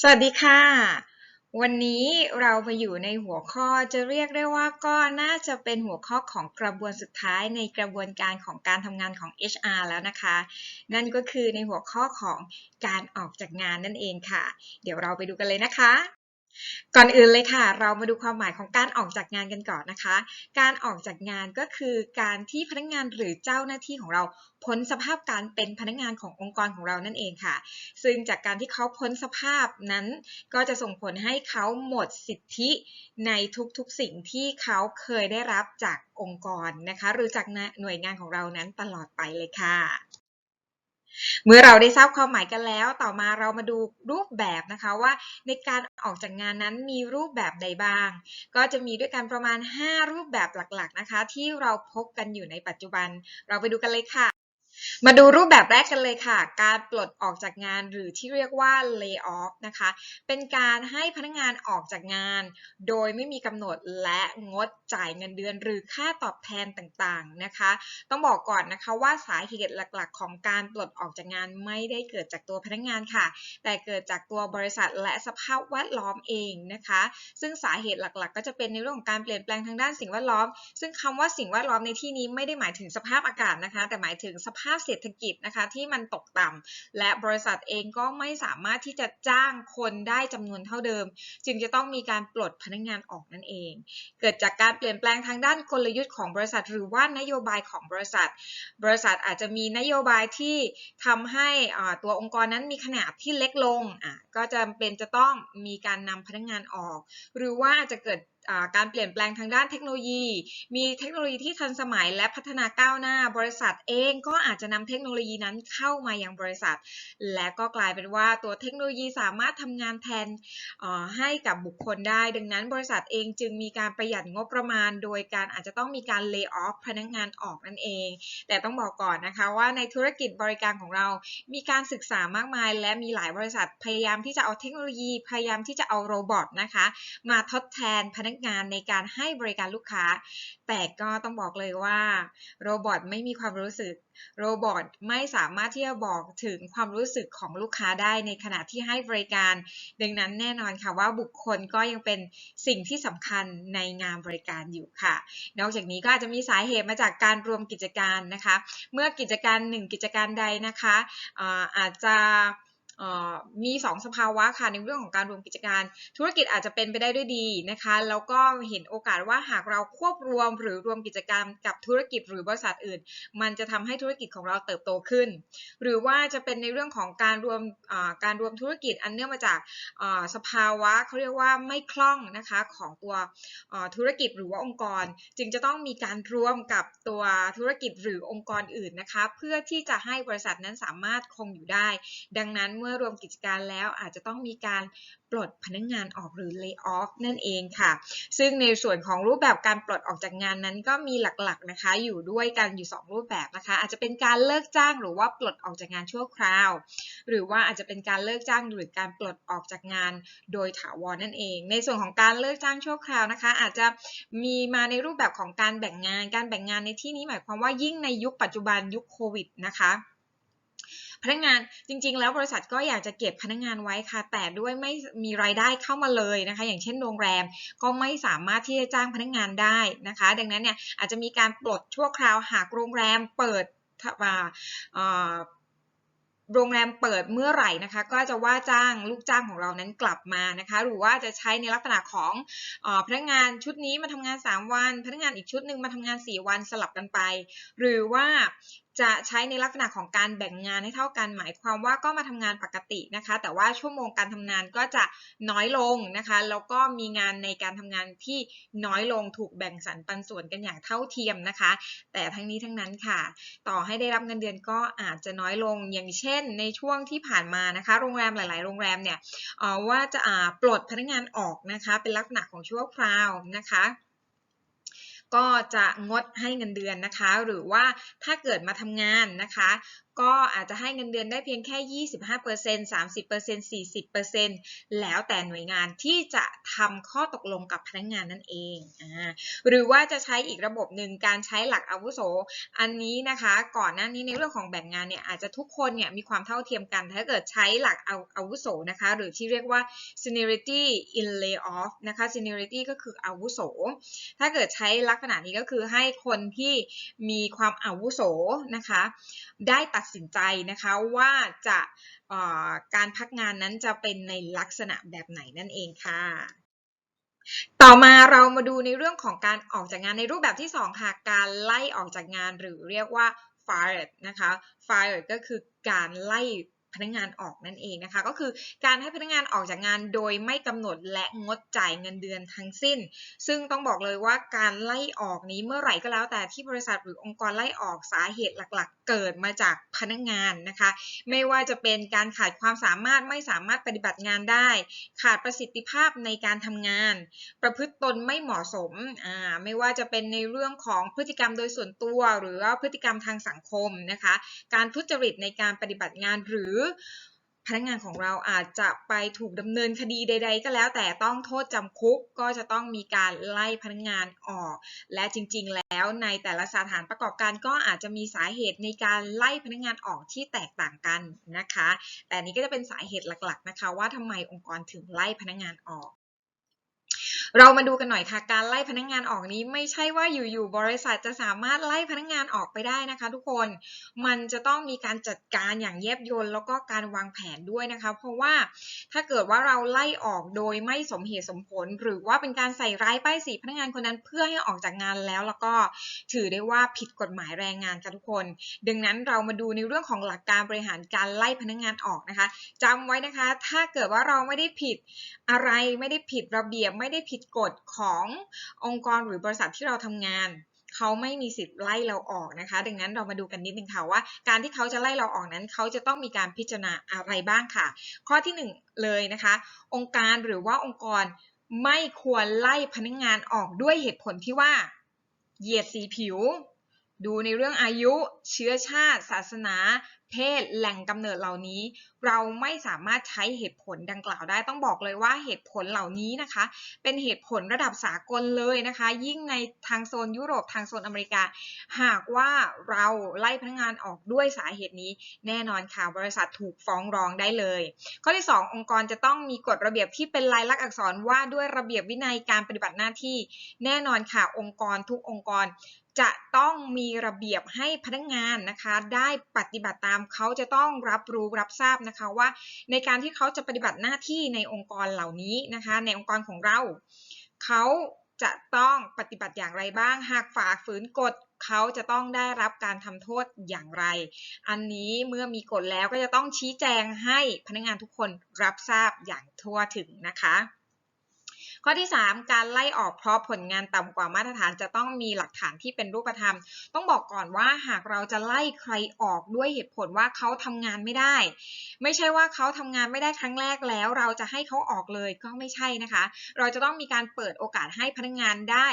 สวัสดีค่ะ วันนี้เรามาอยู่ในหัวข้อจะเรียกได้ว่าก็น่าจะเป็นหัวข้อของกระบวนสุดท้ายในกระบวนการของการทำงานของ HR แล้วนะคะ นั่นก็คือในหัวข้อของการออกจากงานนั่นเองค่ะ เดี๋ยวเราไปดูกันเลยนะคะ ก่อนอื่นเลยค่ะ เรามาดูความหมายของการออกจากงานกันก่อนนะคะ การออกจากงานก็คือการที่พนักงานหรือเจ้าหน้าที่ของเราพ้นสภาพการเป็นพนักงานขององค์กรของเรานั่นเองค่ะ ซึ่งจากการที่เขาพ้นสภาพนั้น ก็จะส่งผลให้เขาหมดสิทธิในทุกๆสิ่งที่เขาเคยได้รับจากองค์กรนะคะ หรือจากหน่วยงานของเรานั้นตลอดไปเลยค่ะ เมื่อเราได้ทราบความหมายกันแล้ว ต่อมาเรามาดูรูปแบบนะคะว่าในการออกจากงานนั้นมีรูปแบบใดบ้าง ก็จะมีด้วยกันประมาณ 5 รูปแบบหลักๆนะคะ ที่เราพบกันอยู่ในปัจจุบัน เราไปดูกันเลยค่ะ มาดูรูปแบบแรกกันเลยค่ะ การปลดออกจากงานหรือที่เรียกว่า lay off นะคะ เป็นการให้พนักงานออกจากงาน โดยไม่มีกำหนดและงดจ่ายเงินเดือนหรือค่าตอบแทนต่างๆนะคะ ต้องบอกก่อนนะคะว่าสาเหตุหลักๆ ของการปลดออกจากงานไม่ได้เกิดจากตัวพนักงานค่ะ แต่เกิดจากตัวบริษัทและสภาพแวดล้อมเองนะคะ ซึ่งสาเหตุหลักๆ ก็จะเป็นในเรื่องของการเปลี่ยนแปลงทางด้านสิ่งแวดล้อม ซึ่งคำว่าสิ่งแวดล้อมในที่นี้ไม่ได้หมายถึงสภาพอากาศนะคะ แต่หมายถึงสภาพาพเศรษฐกิจนะคะที่มันตกต่ำและบริษัทเองก็ไม่สามารถที่จะจ้างคนได้จำนวนเท่าเดิม จึงจะต้องมีการปลดพนักงานออกนั่นเอง เกิดจากการเปลี่ยนแปลงทางด้านกลยุทธ์ของบริษัท หรือว่านโยบายของบริษัท บริษัทอาจจะมีนโยบายที่ทำให้ตัวองค์กรนั้นมีขนาดที่เล็กลงก็จำเป็นจะต้องมีการนำพนักงานออก หรือว่าอาจจะเกิด การเปลี่ยนแปลงทางด้านเทคโนโลยี มีเทคโนโลยีที่ทันสมัยและพัฒนาก้าวหน้า บริษัทเองก็อาจจะนำเทคโนโลยีนั้นเข้ามายังบริษัท และก็กลายเป็นว่าตัวเทคโนโลยีสามารถทำงานแทนให้กับบุคคลได้ ดังนั้นบริษัทเองจึงมีการประหยัดงบประมาณ โดยการอาจจะต้องมีการเลิกออฟพนักงานออกนั่นเอง แต่ต้องบอกก่อนนะคะว่าในธุรกิจบริการของเรา มีการศึกษามากมาย และมีหลายบริษัทพยายามที่จะเอาเทคโนโลยีพยายามที่จะเอาโรบอทนะคะมาทดแทนพนักงานในการให้บริการลูกค้า แต่ก็ต้องบอกเลยว่าโรบอทไม่มีความรู้สึก โรบอทไม่สามารถที่จะบอกถึงความรู้สึกของลูกค้าได้ในขณะที่ให้บริการ ดังนั้นแน่นอนค่ะว่าบุคคลก็ยังเป็นสิ่งที่สำคัญในงานบริการอยู่ค่ะ นอกจากนี้ก็อาจจะมีสาเหตุมาจากการรวมกิจการนะคะ เมื่อกิจการหนึ่งกิจการใดนะคะอาจจะ มี2สภาวะค่ะในเรื่องของการรวมกิจการ ธุรกิจอาจจะเป็นไปได้ด้วยดีนะคะ แล้วก็เห็นโอกาสว่าหากเราควบรวมหรือรวมกิจกรรมกับธุรกิจหรือบริษัทอื่น มันจะทำให้ธุรกิจของเราเติบโตขึ้น หรือว่าจะเป็นในเรื่องของการรวมการรวมธุรกิจอันเนื่องมาจากสภาวะเขาเรียกว่าไม่คล่องนะคะของตัวธุรกิจหรือว่าองค์กร จึงจะต้องมีการรวมกับตัวธุรกิจหรือองค์กรอื่นนะคะ เพื่อที่จะให้บริษัทนั้นสามารถคงอยู่ได้ ดังนั้นเมื่ออรวมกิจการแล้วอาจจะต้องมีการปลดพนักงงานออกหรือ lay off นั่นเองค่ะ ซึ่งในส่วนของรูปแบบการปลดออกจากงานนั้นก็มีหลักๆนะคะ อยู่ด้วยกันอยู่ 2 รูปแบบนะคะ อาจจะเป็นการเลิกจ้างหรือว่าปลดออกจากงานชั่วคราว หรือว่าอาจจะเป็นการเลิกจ้างหรือการปลดออกจากงานโดยถาวรนั่นเอง ในส่วนของการเลิกจ้างชั่วคราวนะคะ อาจจะมีมาในรูปแบบของการแบ่งงาน การแบ่งงานในที่นี้หมายความว่ายิ่งในยุคปัจจุบันยุคโควิดนะคะ พนักงานจริง ๆ แล้วบริษัทก็อยากจะเก็บพนักงานไว้ค่ะ แต่ด้วยไม่มีรายได้เข้ามาเลยนะคะ อย่างเช่นโรงแรมก็ไม่สามารถที่จะจ้างพนักงานได้นะคะ ดังนั้นเนี่ยอาจจะมีการปลดชั่วคราวหากโรงแรมเปิดโรงแรมเปิดเมื่อไหร่นะคะ ก็จะว่าจ้างลูกจ้างของเรานั้นกลับมานะคะ หรือว่าจะใช้ในลักษณะของอพนักงานชุดนี้มาทำงาน 3 วัน พนักงานอีกชุดหนึ่งมาทำงาน 4 วันสลับกันไป หรือว่า จะใช้ในลักษณะของการแบ่งงานให้เท่ากัน หมายความว่าก็มาทำงานปกตินะคะ แต่ว่าชั่วโมงการทำงานก็จะน้อยลงนะคะแล้วก็มีงานในการทำงานที่น้อยลงถูกแบ่งสรรปันส่วนกันอย่างเท่าเทียมนะคะ แต่ทั้งนี้ทั้งนั้นค่ะ ต่อให้ได้รับเงินเดือนก็อาจจะน้อยลงอย่างเช่น ในช่วงที่ผ่านมานะคะ โรงแรมหลาย ๆ โรงแรมเนี่ยว่าจะปลดพนักงานออกนะคะ เป็นลักษณะของชั่วคราวนะคะ ก็จะงดให้เงินเดือนนะคะ หรือว่าถ้าเกิดมาทำงานนะคะก็อาจจะให้เงินเดือนได้เพียงแค่ 25% 30% 40%แล้วแต่หน่วยงานที่จะทำข้อตกลงกับพนักงานนั่นเองอหรือว่าจะใช้อีกระบบหนึ่งการใช้หลักอาวุโส อันนี้นะคะ ก่อนหน้านี้ในเรื่องของแบ่งงานเนี่ยอาจจะทุกคนเนี่ยมีความเท่าเทียมกัน ถ้าเกิดใช้หลักอาอาวุโสนะคะ หรือที่เรียกว่า seniority in layoff นะคะ seniority ก็คืออาวุโส ถ้าเกิดใช้ลักษณะนี้ก็คือให้คนที่มีความอาวุโสนะคะ ได้ตัดดสินใจนะคะว่าจะการพักงานนั้นจะเป็นในลักษณะแบบไหนนั่นเองค่ะ ต่อมาเรามาดูในเรื่องของการออกจากงานในรูปแบบที่2ค่ะการไล่ออกจากงานหรือเรียกว่า fired นะคะ fired ก็คือการไล่ พนักงานออกนั่นเองนะคะ ก็คือการให้พนักงานออกจากงานโดยไม่กำหนดและงดจ่ายเงินเดือนทั้งสิ้น ซึ่งต้องบอกเลยว่าการไล่ออกนี้เมื่อไหร่ก็แล้วแต่ที่บริษัทหรือองค์กรไล่ออกสาเหตุหลักๆ เกิดมาจากพนักงานนะคะ ไม่ว่าจะเป็นการขาดความสามารถไม่สามารถปฏิบัติงานได้ ขาดประสิทธิภาพในการทำงาน ประพฤติตนไม่เหมาะสมอ่าไม่ว่าจะเป็นในเรื่องของพฤติกรรมโดยส่วนตัว หรือว่าพฤติกรรมทางสังคมนะคะ การทุจริตในการปฏิบัติงานหรือพนักงานของเราอาจจะไปถูกดำเนินคดีใด ๆ ก็แล้วแต่ต้องโทษจำคุกก็จะต้องมีการไล่พนักงานออก และจริงๆ แล้วในแต่ละสถานประกอบการก็อาจจะมีสาเหตุในการไล่พนักงานออกที่แตกต่างกันนะคะ แต่นี้ก็จะเป็นสาเหตุหลักๆนะคะ ว่าทำไมองค์กรถึงไล่พนักงานออก เรามาดูกันหน่อยค่ะ การไล่พนักงานออกนี้ไม่ใช่ว่าอยู่ๆบริษัทจะสามารถไล่พนักงานออกไปได้นะคะ ทุกคนมันจะต้องมีการจัดการอย่างแยบยลแล้วก็การวางแผนด้วยนะคะ เพราะว่าถ้าเกิดว่าเราไล่ออกโดยไม่สมเหตุสมผล หรือว่าเป็นการใส่ร้ายป้ายสีพนักงานคนนั้นเพื่อให้ออกจากงานแล้วแล้วก็ถือได้ว่าผิดกฎหมายแรงงานค่ะทุกคน ดังนั้นเรามาดูในเรื่องของหลักการบริหารการไล่พนักงานออกนะคะจำไว้นะคะ ถ้าเกิดว่าเราไม่ได้ผิดอะไรไม่ได้ผิดระเบียบไม่ได้ผิดกฎขององค์กรหรือบริษัทที่เราทำงานเขาไม่มีสิทธิ์ไล่เราออกนะคะ ดังนั้นเรามาดูกันนิดนึงค่ะว่า การที่เขาจะไล่เราออกนั้น เขาจะต้องมีการพิจารณาอะไรบ้างค่ะ ข้อที่หนึ่งเลยนะคะ องค์การหรือว่าองค์กรไม่ควรไล่พนักงานออกด้วยเหตุผลที่ว่า เหยียดสีผิว ดูในเรื่องอายุ เชื้อชาติ ศาสนา เพศ แหล่งกำเนิดเหล่านี้ เราไม่สามารถใช้เหตุผลดังกล่าวได้ต้องบอกเลยว่าเหตุผลเหล่านี้นะคะ เป็นเหตุผลระดับสากลเลยนะคะ ยิ่งในทางโซนยุโรปทางโซนอเมริกา หากว่าเราไล่พนักงานออกด้วยสาเหตุนี้ แน่นอนค่ะบริษัทถูกฟ้องร้องได้เลย ข้อที่ 2 องค์กรจะต้องมีกฎระเบียบที่เป็นลายลักษณ์อักษรว่าด้วยระเบียบวินัยการปฏิบัติหน้าที่ แน่นอนค่ะองค์กรทุกองค์กร จะต้องมีระเบียบให้พนักงานนะคะ ได้ปฏิบัติตามเขาจะต้องรับรู้รับทราบนะคะว่า ในการที่เขาจะปฏิบัติหน้าที่ในองค์กรเหล่านี้นะคะ ในองค์กรของเรา เขาจะต้องปฏิบัติอย่างไรบ้าง หากฝ่าฝืนกฎเขาจะต้องได้รับการทำโทษอย่างไร อันนี้เมื่อมีกฎแล้วก็จะต้องชี้แจงให้พนักงานทุกคนรับทราบอย่างทั่วถึงนะคะ ข้อที่ 3 การไล่ออกเพราะผลงานต่ำกว่ามาตรฐานจะต้องมีหลักฐานที่เป็นรูปธรรม ต้องบอกก่อนว่าหากเราจะไล่ใครออกด้วยเหตุผลว่าเขาทำงานไม่ได้ ไม่ใช่ว่าเขาทำงานไม่ได้ครั้งแรกแล้ว เราจะให้เขาออกเลยก็ไม่ใช่นะคะ เราจะต้องมีการเปิดโอกาสให้พนักงานได้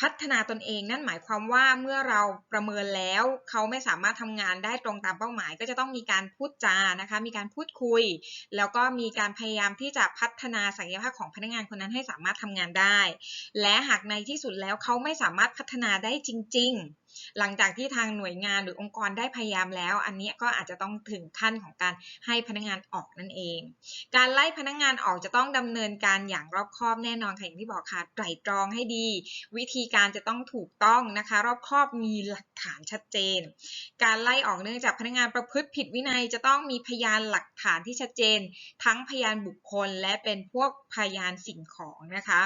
พัฒนาตนเองนั่นหมายความว่าเมื่อเราประเมินแล้วเขาไม่สามารถทำงานได้ตรงตามเป้าหมาย ก็จะต้องมีการพูดจานะคะ มีการพูดคุย แล้วก็มีการพยายามที่จะพัฒนาศักยภาพของพนักงานคนนั้นให้สามารถทำงานได้ และหากในที่สุดแล้วเขาไม่สามารถพัฒนาได้จริง ๆ หลังจากที่ทางหน่วยงานหรือองค์กรได้พยายามแล้ว อันนี้ก็อาจจะต้องถึงขั้นของการให้พนักงานออกนั่นเอง การไล่พนักงานออกจะต้องดำเนินการอย่างรอบคอบแน่นอนค่ะอย่างที่บอกค่ะไตรตรองให้ดี วิธีการจะต้องถูกต้องนะคะ รอบคอบมีหลักฐานชัดเจน การไล่ออกเนื่องจากพนักงานประพฤติผิดวินัยจะต้องมีพยานหลักฐานที่ชัดเจน ทั้งพยานบุคคลและเป็นพวกพยานสิ่งของนะคะ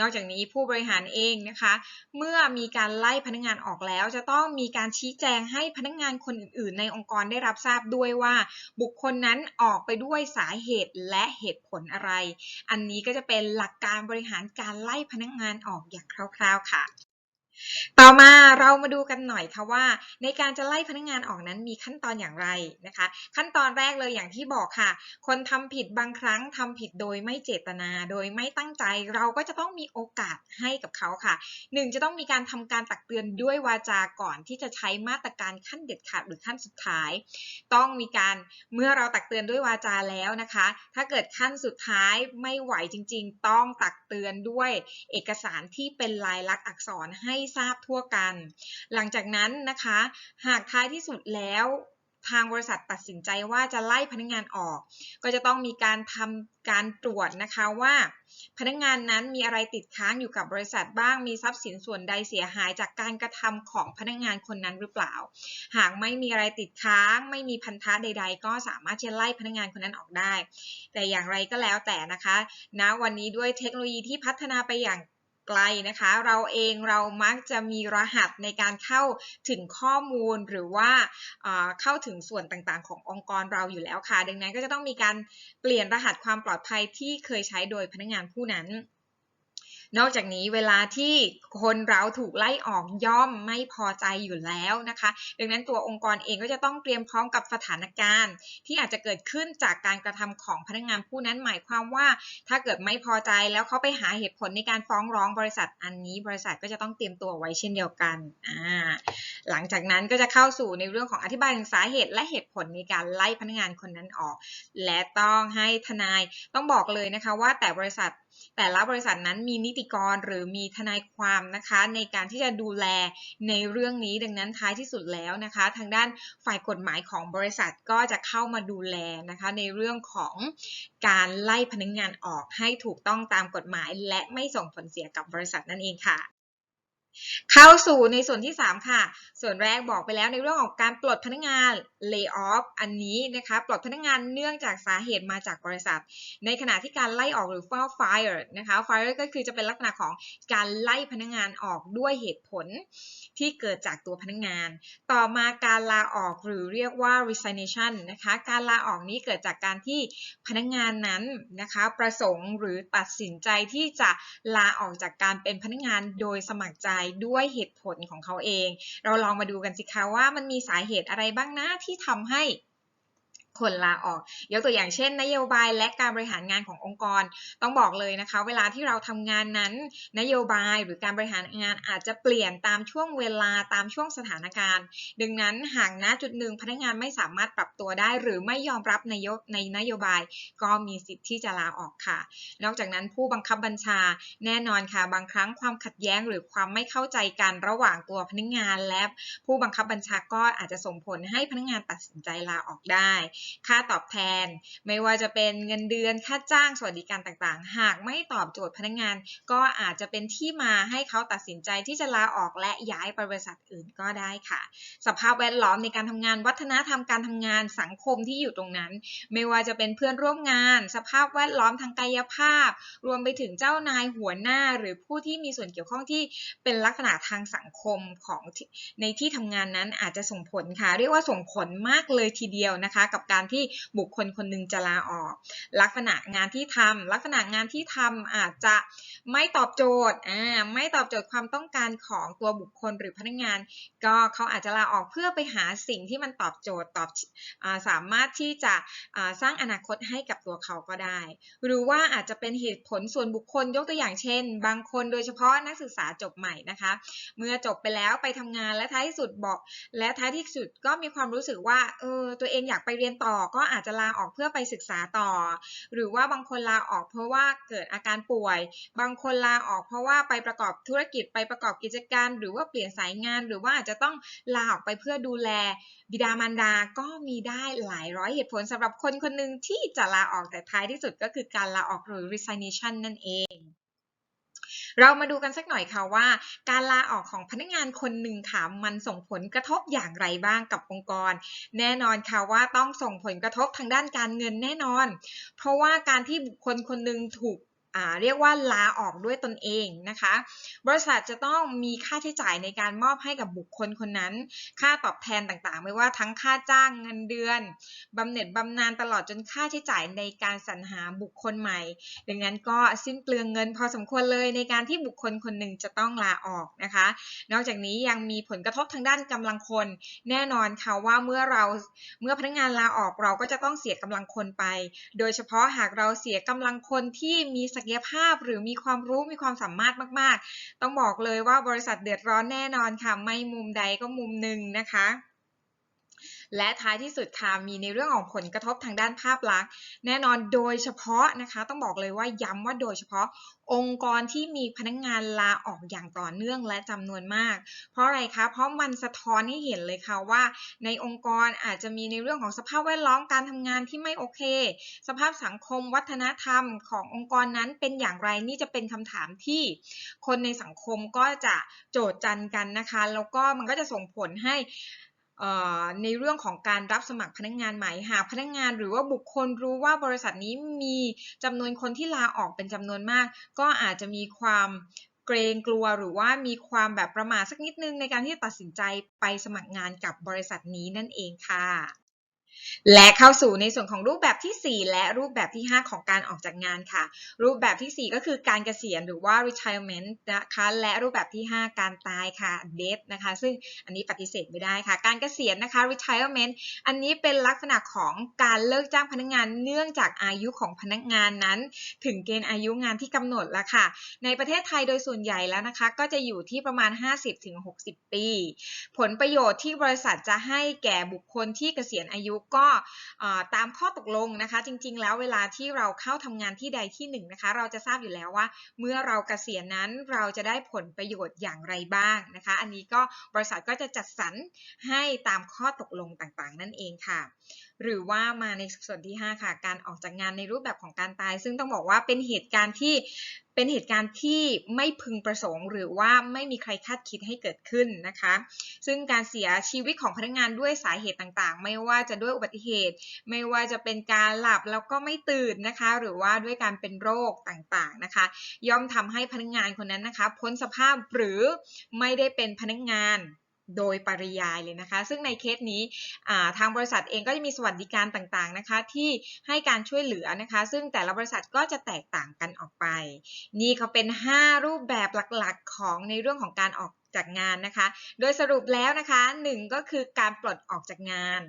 นอกจากนี้ผู้บริหารเองนะคะ เมื่อมีการไล่พนักงานออกแล้วจะต้องมีการชี้แจงให้พนักงานคนอื่น ๆ ในองค์กรได้รับทราบด้วยว่า บุคคลนั้นออกไปด้วยสาเหตุและเหตุผลอะไร อันนี้ก็จะเป็นหลักการบริหารการไล่พนักงานออกอย่างคร่าว ๆ ค่ะ ต่อมาเรามาดูกันหน่อยค่ะว่า ในการจะไล่พนักงานออกนั้นมีขั้นตอนอย่างไรนะคะ ขั้นตอนแรกเลยอย่างที่บอกค่ะ คนทำผิดบางครั้งทำผิดโดยไม่เจตนาโดยไม่ตั้งใจ เราก็จะต้องมีโอกาสให้กับเขาค่ะหนึ่งจะต้องมีการทำการตักเตือนด้วยวาจาก่อนที่จะใช้มาตรการขั้นเด็ดขาดหรือขั้นสุดท้าย ต้องมีการเมื่อเราตักเตือนด้วยวาจาแล้วนะคะ ถ้าเกิดขั้นสุดท้ายไม่ไหวจริง ๆ ต้องตักเตือนด้วยเอกสารที่เป็นลายลักษณ์อักษรให้ทราบทั่วกัน หลังจากนั้นนะคะ หากท้ายที่สุดแล้วทางบริษัทตัดสินใจว่าจะไล่พนักงานออก ก็จะต้องมีการทำการตรวจนะคะว่า พนักงานนั้นมีอะไรติดค้างอยู่กับบริษัทบ้าง มีทรัพย์สินส่วนใดเสียหายจากการกระทำของพนักงานคนนั้นหรือเปล่า หากไม่มีอะไรติดค้าง ไม่มีพันธะใด ๆ ก็สามารถจะไล่พนักงานคนนั้นออกได้ แต่อย่างไรก็แล้วแต่นะคะณนะวันนี้ด้วยเทคโนโลยีที่พัฒนาไปอย่าง ไกลนะคะ เราเองเรามักจะมีรหัสในการเข้าถึงข้อมูลหรือว่าเข้าถึงส่วนต่างๆ ขององค์กรเราอยู่แล้วค่ะ ดังนั้นก็จะต้องมีการเปลี่ยนรหัสความปลอดภัยที่เคยใช้โดยพนักงานผู้นั้น นอกจากนี้เวลาที่คนเราถูกไล่ออกย่อมไม่พอใจอยู่แล้วนะคะ ดังนั้นตัวองค์กรเองก็จะต้องเตรียมพร้อมกับสถานการณ์ ที่อาจจะเกิดขึ้นจากการกระทำของพนักงานผู้นั้นหมายความว่า ถ้าเกิดไม่พอใจแล้วเขาไปหาเหตุผลในการฟ้องร้องบริษัทอันนี้ บริษัทก็จะต้องเตรียมตัวไว้เช่นเดียวกันอ่าหลังจากนั้นก็จะเข้าสู่ในเรื่องของอธิบายถึงสาเหตุและเหตุผลในการไล่พนักงานคนนั้นออก และต้องให้ทนายต้องบอกเลยนะคะว่าแต่บริษัท แต่ละบริษัทนั้นมีนิติกรหรือมีทนายความนะคะ ในการที่จะดูแลในเรื่องนี้ดังนั้นท้ายที่สุดแล้วนะคะ ทางด้านฝ่ายกฎหมายของบริษัทก็จะเข้ามาดูแลนะคะ ในเรื่องของการไล่พนักงงานออกให้ถูกต้องตามกฎหมาย และไม่ส่งผลเสียกับบริษัทนั่นเองค่ะ เข้าสู่ในส่วนที่ 3 ค่ะ ส่วนแรกบอกไปแล้วในเรื่องของการปลดพนักงาน lay off อันนี้นะคะปลดพนักงานเนื่องจากสาเหตุมาจากบริษัท ในขณะที่การไล่ออกหรือ fire นะคะ fire ก็คือจะเป็นลักษณะของการไล่พนักงานออกด้วยเหตุผลที่เกิดจากตัวพนักงาน ต่อมาการลาออกหรือเรียกว่า resignation นะคะการลาออกนี้เกิดจากการที่พนักงานนั้นนะคะประสงค์หรือตัดสินใจที่จะลาออกจากการเป็นพนักงานโดยสมัครใจด้วยเหตุผลของเขาเอง เราลองมาดูกันสิคะว่ามันมีสาเหตุอะไรบ้างนะที่ทำให้ คนลาออก ยกตัวอย่างเช่น นโยบายและการบริหารงานขององค์กร ต้องบอกเลยนะคะ เวลาที่เราทำงานนั้น นโยบายหรือการบริหารงานอาจจะเปลี่ยนตามช่วงเวลาตามช่วงสถานการณ์ ดังนั้นหากณจุดหนึ่งพนักงานไม่สามารถปรับตัวได้ หรือไม่ยอมรับในยในนโยบาย ก็มีสิทธิ์ที่จะลาออกค่ะ นอกจากนั้นผู้บังคับบัญชาแน่นอนค่ะ บางครั้งความขัดแย้งหรือความไม่เข้าใจกันระหว่างตัวพนักงานและผู้บังคับบัญชาก็อาจจะส่งผลให้พนักงานตัดสินใจลาออกได้ค่าตอบแทน ไม่ว่าจะเป็นเงินเดือนค่าจ้างสวัสดิการต่างๆ หากไม่ตอบโจทย์พนักงาน ก็อาจจะเป็นที่มาให้เขาตัดสินใจที่จะลาออกและย้ายไปบริษัทอื่นก็ได้ค่ะ สภาพแวดล้อมในการทำงานวัฒนธรรมการทำงานสังคมที่อยู่ตรงนั้น ไม่ว่าจะเป็นเพื่อนร่วมงาน สภาพแวดล้อมทางกายภาพ รวมไปถึงเจ้านายหัวหน้า หรือผู้ที่มีส่วนเกี่ยวข้องที่เป็นลักษณะทางสังคมของในที่ทำงานนั้นอาจจะส่งผลค่ะ เรียกว่าส่งผลมากเลยทีเดียวนะคะ กับการการที่บุคคลคนหนึ่งจะลาออก ลักษณะงานที่ทำลักษณะงานที่ทำอาจจะไม่ตอบโจทย์อ่าไม่ตอบโจทย์ความต้องการของตัวบุคคลหรือพนักงาน ก็เขาอาจจะลาออกเพื่อไปหาสิ่งที่มันตอบโจทย์ตอบอสามารถที่จะสร้างอนาคตให้กับตัวเขาก็ได้ หรือว่าอาจจะเป็นเหตุผลส่วนบุคคลยกตัวอย่างเช่น บางคนโดยเฉพาะนักศึกษาจบใหม่นะคะ เมื่อจบไปแล้วไปทำงานและท้ายที่สุดบอก และท้ายที่สุดก็มีความรู้สึกว่าเออตัวเองอยากไปเรียนต่อก็อาจจะลาออกเพื่อไปศึกษาต่อ หรือว่าบางคนลาออกเพราะว่าเกิดอาการป่วย บางคนลาออกเพราะว่าไปประกอบธุรกิจไปประกอบกิจการ หรือว่าเปลี่ยนสายงาน หรือว่าอาจจะต้องลาออกไปเพื่อดูแล บิดามารดาก็มีได้หลายร้อยเหตุผลสำหรับคนคนหนึ่งที่จะลาออกแต่ท้ายที่สุดก็คือการลาออกหรือ resignation นั่นเอง เรามาดูกันสักหน่อยค่ะว่า การลาออกของพนักงานคนหนึ่งค่ะมันส่งผลกระทบอย่างไรบ้างกับองค์กร แน่นอนค่ะว่าต้องส่งผลกระทบทางด้านการเงินแน่นอน เพราะว่าการที่บุคคลคนหนึ่งถูก เรียกว่าลาออกด้วยตนเองนะคะ บริษัทจะต้องมีค่าใช้จ่ายในการมอบให้กับบุคคลคนนั้น ค่าตอบแทนต่างๆ ไม่ว่าทั้งค่าจ้างเงินเดือนบำเหน็จบำนาญตลอดจนค่าใช้จ่ายในการสรรหาบุคคลใหม่ ดังนั้นก็สิ้นเปลืองเงินพอสมควรเลยในการที่บุคคลคนหนึ่งจะต้องลาออกนะคะ นอกจากนี้ยังมีผลกระทบทางด้านกำลังคน แน่นอนค่ะว่าเมื่อเราเมื่อพนักงานลาออกเราก็จะต้องเสียกำลังคนไป โดยเฉพาะหากเราเสียกำลังคนที่มีศักยภาพ หรือมีความรู้มีความสามารถมาก ๆ ต้องบอกเลยว่าบริษัทเดือดร้อนแน่นอนค่ะ ไม่มุมใดก็มุมหนึ่งนะคะ และท้ายที่สุดค่ะมีในเรื่องของผลกระทบทางด้านภาพลักษณ์ แน่นอนโดยเฉพาะนะคะต้องบอกเลยว่าย้ำว่าโดยเฉพาะองค์กรที่มีพนักงานลาออกอย่างต่อเนื่องและจำนวนมาก เพราะอะไรคะ เพราะมันสะท้อนให้เห็นเลยค่ะว่า ในองค์กรอาจจะมีในเรื่องของสภาพแวดล้อมการทำงานที่ไม่โอเค สภาพสังคมวัฒนธรรมขององค์กรนั้นเป็นอย่างไรนี่จะเป็นคำถามที่ คนในสังคมก็จะโจทย์จันกันนะคะ แล้วก็มันก็จะส่งผลให้ ในเรื่องของการรับสมัครพนักงานใหม่หากพนักงานหรือว่าบุคคลรู้ว่าบริษัทนี้มีจำนวนคนที่ลาออกเป็นจำนวนมาก ก็อาจจะมีความเกรงกลัวหรือว่ามีความแบบประมาทสักนิดนึงในการที่จะตัดสินใจไปสมัครงานกับบริษัทนี้นั่นเองค่ะ และเข้าสู่ในส่วนของรูปแบบที่ 4 และรูปแบบที่ 5 ของการออกจากงานค่ะ รูปแบบที่ 4 ก็คือการเกษียณหรือว่า retirement นะคะและรูปแบบที่ 5 การตายค่ะ death นะคะซึ่งอันนี้ปฏิเสธไม่ได้ค่ะ การเกษียณนะคะ retirement อันนี้เป็นลักษณะของการเลิกจ้างพนักงานเนื่องจากอายุของพนักงานนั้น ถึงเกณฑ์อายุงานที่กำหนดแล้วค่ะ ในประเทศไทยโดยส่วนใหญ่แล้วนะคะ ก็จะอยู่ที่ประมาณ 50-60 ปี ผลประโยชน์ที่บริษัทจะให้แก่บุคคลที่เกษียณอายุก็ตามข้อตกลงนะคะ จริง ๆ แล้วเวลาที่เราเข้าทำงานที่ใดที่หนึ่งนะคะ เราจะทราบอยู่แล้วว่า เมื่อเราเกษียณนั้นเราจะได้ผลประโยชน์อย่างไรบ้างนะคะ อันนี้ก็บริษัทก็จะจัดสรรให้ตามข้อตกลงต่างๆ นั่นเองค่ะ หรือว่ามาในส่วนที่ 5 ค่ะ การออกจากงานในรูปแบบของการตาย ซึ่งต้องบอกว่าเป็นเหตุการณ์ที่ เป็นเหตุการณ์ที่ไม่พึงประสงค์ หรือว่าไม่มีใครคาดคิดให้เกิดขึ้นนะคะ ซึ่งการเสียชีวิตของพนักงานด้วยสาเหตุต่างๆ ไม่ว่าจะด้วยอุบัติเหตุ ไม่ว่าจะเป็นการหลับแล้วก็ไม่ตื่นนะคะ หรือว่าด้วยการเป็นโรคต่างๆนะคะ ย่อมทำให้พนักงานคนนั้นนะคะ พ้นสภาพหรือไม่ได้เป็นพนักงาน โดยปริยายเลยนะคะ ซึ่งในเคสนี้ทางบริษัทเองก็จะมีสวัสดิการต่างๆนะคะ ที่ให้การช่วยเหลือนะคะ ซึ่งแต่ละบริษัทก็จะแตกต่างกันออกไป นี่เขาเป็น 5 รูปแบบหลักๆ ของในเรื่องของการออกจากงานนะคะ โดยสรุปแล้วนะคะ 1 ก็คือการปลดออกจากงาน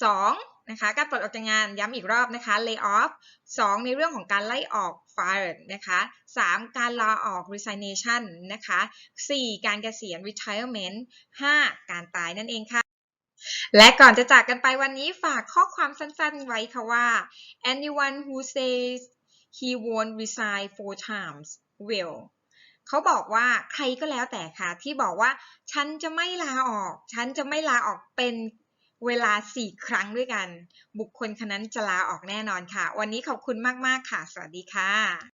2. นะคะการปลดออกจากงานย้ำอีกรอบนะคะ lay off 2 ในเรื่องของการไล่ออก fire นะคะ 3. การลาออก resignation นะคะ 4. การเกษียณ retirement 5. การตายนั่นเองค่ะ และก่อนจะจากกันไปวันนี้ฝากข้อความสั้นๆ ไว้ค่ะว่า anyone who says he won't resign four times will เขาบอกว่าใครก็แล้วแต่ค่ะที่บอกว่า ฉันจะไม่ลาออก ฉันจะไม่ลาออกเป็น เวลา 4 ครั้งด้วยกัน บุคคลคนนั้นจะลาออกแน่นอนค่ะ วันนี้ขอบคุณมาก ๆ ค่ะ สวัสดีค่ะ